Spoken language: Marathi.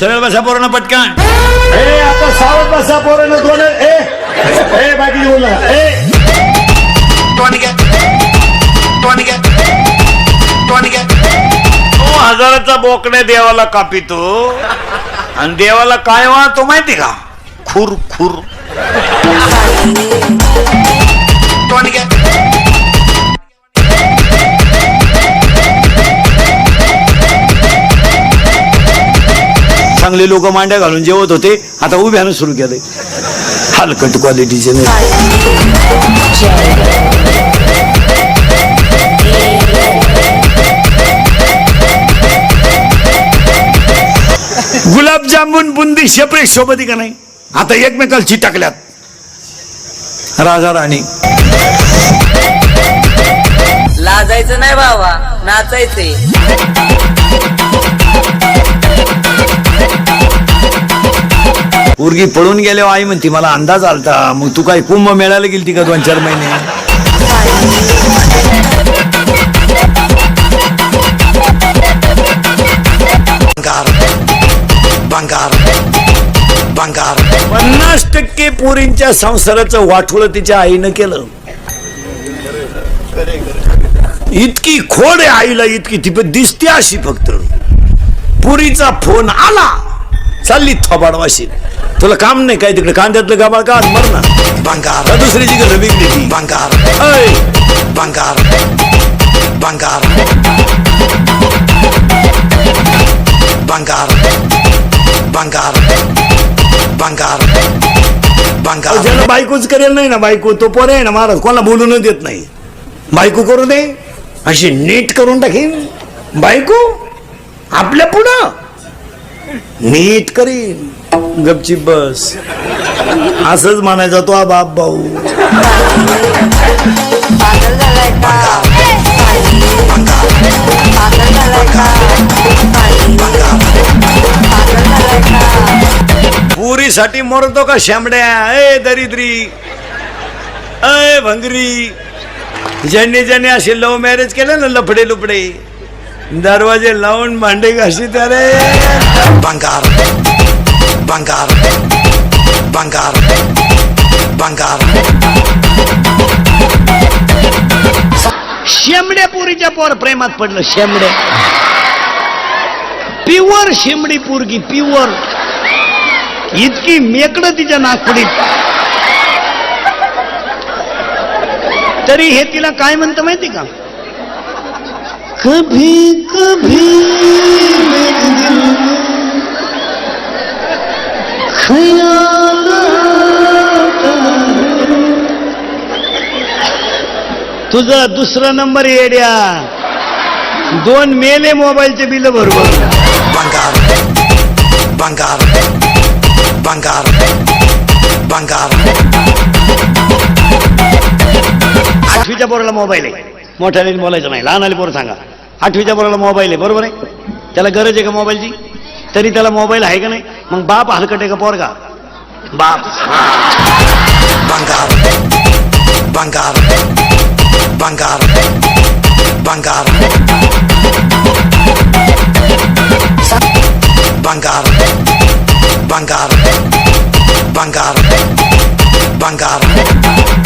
सरळ बसा पोरांना पटकन. ए आता सावध बसा पोरांना दोन ए ए बाकी बोल. ए. तो हजाराचा बोकड्या देवाला कापितो. आणि देवाला काय वाहतो माहिती का? खुर खुर चांगले लोक मांड्या घालून जेवत होते आता उभ्यानं सुरू केलंय हलकट क्वालिटीचे नाही. गुलाबजामुन बुंदी शेपरे शोभती का नाही? आता एकमेकाला चिटकल्यात. राजा राणी लाजायचं नाही बाबा नाचायचंय. पोरगी पळून गेल्यावर आई म्हणती मला अंदाज आलता. मग तू काय कुंभ मेळायला गेलती का दोन चार महिने? पन्नास टक्के पोरींच्या संसाराचं वाठोळ तिच्या आईनं केलं. इतकी खोड आहे आईला इतकी ती पण दिसते अशी फक्त. पुरीचा फोन आला. चालली थोबाडवाशी. तुला काम नाही काय तिकडे कांद्यातलं गाबाळ का मर ना बंगार. घर बिगडी ती बंगार. बंगार. बंगार. बंगार. बंगार. बंगार. बंगार. ज्याला बायकोच करेल नाही ना बायको तो पोरे आहे ना महाराज कोणाला बोलूनच देत नाही. बायको करू दे अशी नीट करून टाकीन. बायको आपल्या पुढं. नीट करीन. गपची बस. असंच म्हणायचा तो बाप भाऊ. पुरीसाठी मरतो का शामड्या? ए दरिद्री. अय भंगरी. ज्यांनी ज्यांनी असे लव्ह मॅरेज केलं ना लफडे लुपडे दरवाजे लावून भांडे घाशी त्यारे. बंगार बंगार बंगार बंगार. शेमड्या पुरीच्या पोर प्रेमात पडलं शेमड्या प्युअर शेमडी पोरगी प्युअर इतकी मेकडं तिच्या नागपुडीत तरी हे तिला काय म्हणतं माहिती का? कभी कभी मेरे दिल ख्याल. तुझा दुसरा नंबर येड्या दोन मेले मोबाईलचे बिल बरोबर बंगार बंगार बंगार बंगार आठवीच्या पोराला मोबाईल आहे. मोठ्याने बोलायचं नाही. लहान आले पोरं सांगा. आठवीच्या पोराला मोबाईल आहे बरोबर आहे? त्याला गरज आहे का मोबाईलची तरी त्याला मोबाईल आहे का नाही? मग बाप हलकट आहे का पोर का बाप. बंगार. बंगार. बंगार. बंगार. बंगार. बंगार. बंगार. बंगार.